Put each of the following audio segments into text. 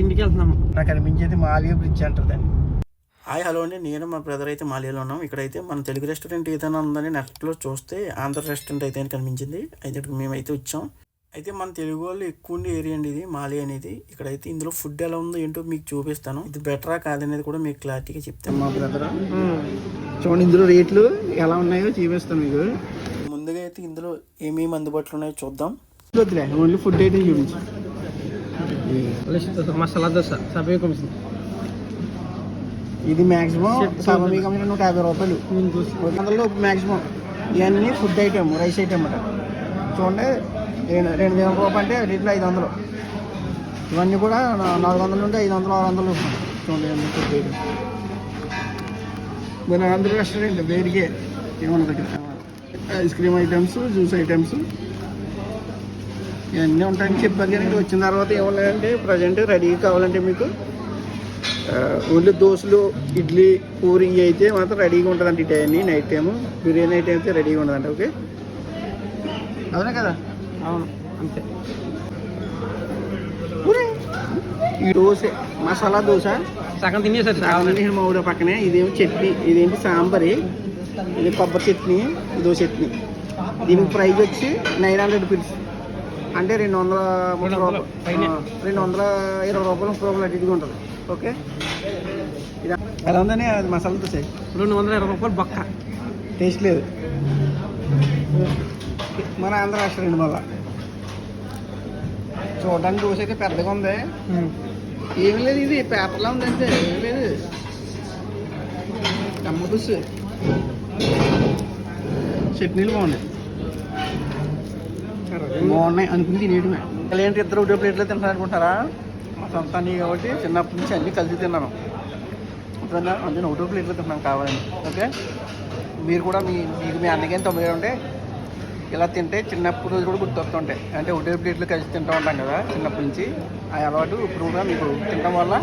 తిండికి వెళ్తున్నాము. నాకు అనిపించేది మాలియా బ్రిడ్జ్ అంటారు దాన్ని. హాయ్ హలో అండి. నేను మా బ్రదర్ అయితే మాలియాలో ఉన్నాం. ఇక్కడైతే మన తెలుగు రెస్టారెంట్ ఏదైనా ఉందని నెట్లో చూస్తే ఆంధ్ర రెస్టారెంట్ అయితే కనిపించింది. అయితే ఇక్కడ మేమైతే వచ్చాం. అయితే మన తెలుగు వాళ్ళు ఎక్కువ ఉండే ఏరియా అండి ఇది మాలి అనేది. ఇక్కడైతే ఇందులో ఫుడ్ ఎలా ఉందో ఏంటో మీకు చూపిస్తాను. ఇది బెటరా కాదనేది కూడా మీకు క్లారిటీగా చెప్తాను. మా బ్రదర్? చూడండి ఇందులో రేట్లు ఎలా ఉన్నాయో చూపిస్తాను మీకు. ముందుగా అయితే ఇందులో ఏమేమి అందుబాటులో ఉన్నాయో చూద్దాం. ఓన్లీ ఫుడ్ అయితే చూపించు. మసాలా దోశ సభ్య కమిషన్ ఇది మాక్సిమం సభ మీకు అమ్మిన నూట యాభై రూపాయలు. అందులో మాక్సిమం ఇవన్నీ ఫుడ్ ఐటమ్ రైస్ ఐటమ్ అన్నమాట చూడండి రెండు రెండు వేల రూపాయలు అంటే రేట్లు ఐదు వందలు. ఇవన్నీ కూడా నాలుగు వందల నుండి ఐదు వందలు ఆరు వందలు చూడండి ఫుడ్ ఐటమ్ మన ఆంధ్ర రెస్టారెంట్ వేడికే. ఏమన్నా ice cream items juice items. ఇవన్నీ ఉంటాయని చెప్పారు కానీ వచ్చిన తర్వాత ఏమన్నాయంటే ప్రజెంట్ రెడీ కావాలంటే మీకు ఓన్లీ దోశలు ఇడ్లీ పూరి అయితే మాత్రం రెడీగా ఉంటుందండి ఈ టైంని నైట్ టైము బిర్యానీ అయితే అయితే రెడీగా ఉంటుందండి ఓకే? అవునా కదా? అవును అంతే. ఈ దోశ మసాలా దోశ సగం తినేసారు మా ఊరు పక్కనే. ఇదేమో చట్నీ ఇదేంటి సాంబారి? ఇది కొబ్బరి చట్నీ ఇదో చట్నీ. దీనికి ప్రైస్ వచ్చి నైన్ హండ్రెడ్ రూపీస్ అంటే రెండు వందల ముప్పై రూపాయలు. రెండు వందల ఇరవై రూపాయలు ముప్పై రూపాయలు అటు ఉంటుంది. ఓకే? ఎలా ఉందని అది మసాలా దోశ రెండు వందల ఇరవై రూపాయలు బొక్క. టేస్ట్ లేదు. మన ఆంధ్ర రెస్టారెంట్ మళ్ళా. చూడడానికి దోశ అయితే పెద్దగా ఉంది. ఏమి లేదు ఇది పేపర్లా ఉంది అంతే. ఏమి లేదు. కమ్మ దోశ చట్నీలు బాగున్నాయి. బాగున్నాయి అనుకుని తినేయడమే. ఏంటి ఇద్దరు ఒకటే ప్లేట్లో తింటారు అనుకుంటారా? మా సొంతాన్ని కాబట్టి చిన్నప్పటి నుంచి అన్నీ కలిసి తిన్నాను. ఎప్పుడన్నా అందులో ఒకటో ప్లేట్లో తింటాను కావాలని. ఓకే? మీరు కూడా మీ మీకు మీ అన్నకేం తొమ్మిది ఉంటే ఇలా తింటే చిన్నప్పుడు రోజు కూడా గుర్తొస్తుంటాయి. అంటే ఒకటే ప్లేట్లు కలిసి తింటూ ఉంటాం కదా చిన్నప్పటి నుంచి. ఆ అలవాటు ఇప్పుడు కూడా మీకు తినడం వల్ల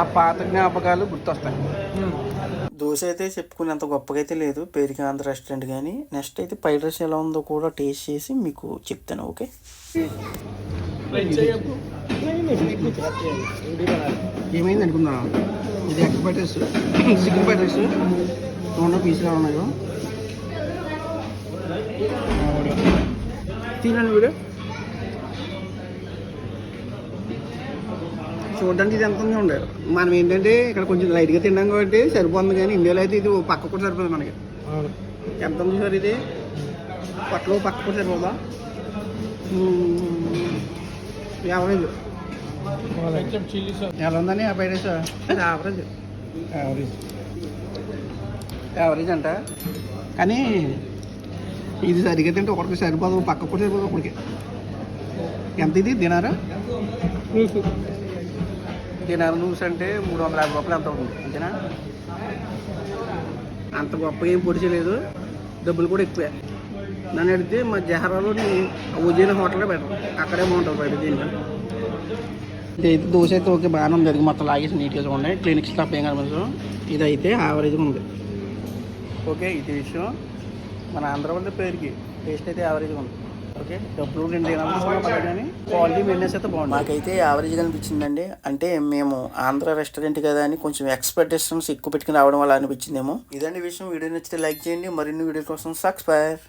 ఆ పాత జ్ఞాపకాలు గుర్తొస్తాయి. దోశ అయితే చెప్పుకునేంత గొప్పగా అయితే లేదు. పేరుకి ఆంధ్ర రెస్టారెంట్ కానీ నెక్స్ట్ అయితే ఫ్రైడ్ రైస్ ఎలా ఉందో కూడా టేస్ట్ చేసి మీకు చెప్తాను ఓకే? ఏమైంది అనుకుందా ఇది egg fried rice. Chicken fried rice. రెండు పీసులు ఉన్నాయో? తినండి వీడు. చూడడానికి ఇది ఎంత ఉంది ఉండే. మనం ఏంటంటే ఇక్కడ కొంచెం లైట్గా తిన్నాం కాబట్టి సరిపోతుంది కానీ ఇండియాలో అయితే ఇది పక్క కూడా సరిపోదు మనకి. ఎంత ఉంది సార్ ఇది. పక్కలో పక్క కూడా సరిపోదా? యావరేజ్ ఎలా ఉందని ఆ fried rice average. Average. Average అంట. కానీ ఇది సరిగ్గా తింటే ఒకరికి సరిపోదు పక్క కూడా సరిపోదు ఒకరికి ఎంత ఇది? తినారా తినారు నూస్ అంటే మూడు వందల యాభై రూపాయలు ఎంత అవుతుంది? అంతేనా? అంత గొప్పగా ఏం పొడిచలేదు డబ్బులు కూడా ఎక్కువే. నన్ను అడిగితే మా జహరాలోని ఉజ్జయిన హోటల్లో బెటర్ అక్కడే బాగుంటుంది బయట దీంట్లో ఇదైతే దోశ అయితే ఓకే బాగానే ఉంది. అది మొత్తం లాగేసి నీట్గా చూడండి. క్లినిక్ స్టాఫ్ ఏం కనిపించదు ఇదైతే యావరేజ్గా ఉంది. ఓకే ఇది విషయం. మన ఆంధ్ర పేరుకి టేస్ట్ అయితే యావరేజ్గా ఉంది. ఓకే డబ్బులు రెండు కానీ క్వాలిటీ మెయింటెన్స్ అయితే బాగుంది. మాకైతే యావరేజ్గా అనిపించిందండి. అంటే మేము ఆంధ్ర రెస్టారెంట్ కదా అని కొంచెం ఎక్స్పెక్టేషన్స్ ఎక్కువ పెట్టుకుని రావడం వల్ల అనిపించిందేమో. ఇదండి విషయం. వీడియో నచ్చితే లైక్ చేయండి. మరిన్ని వీడియో కోసం సబ్స్క్రైబ్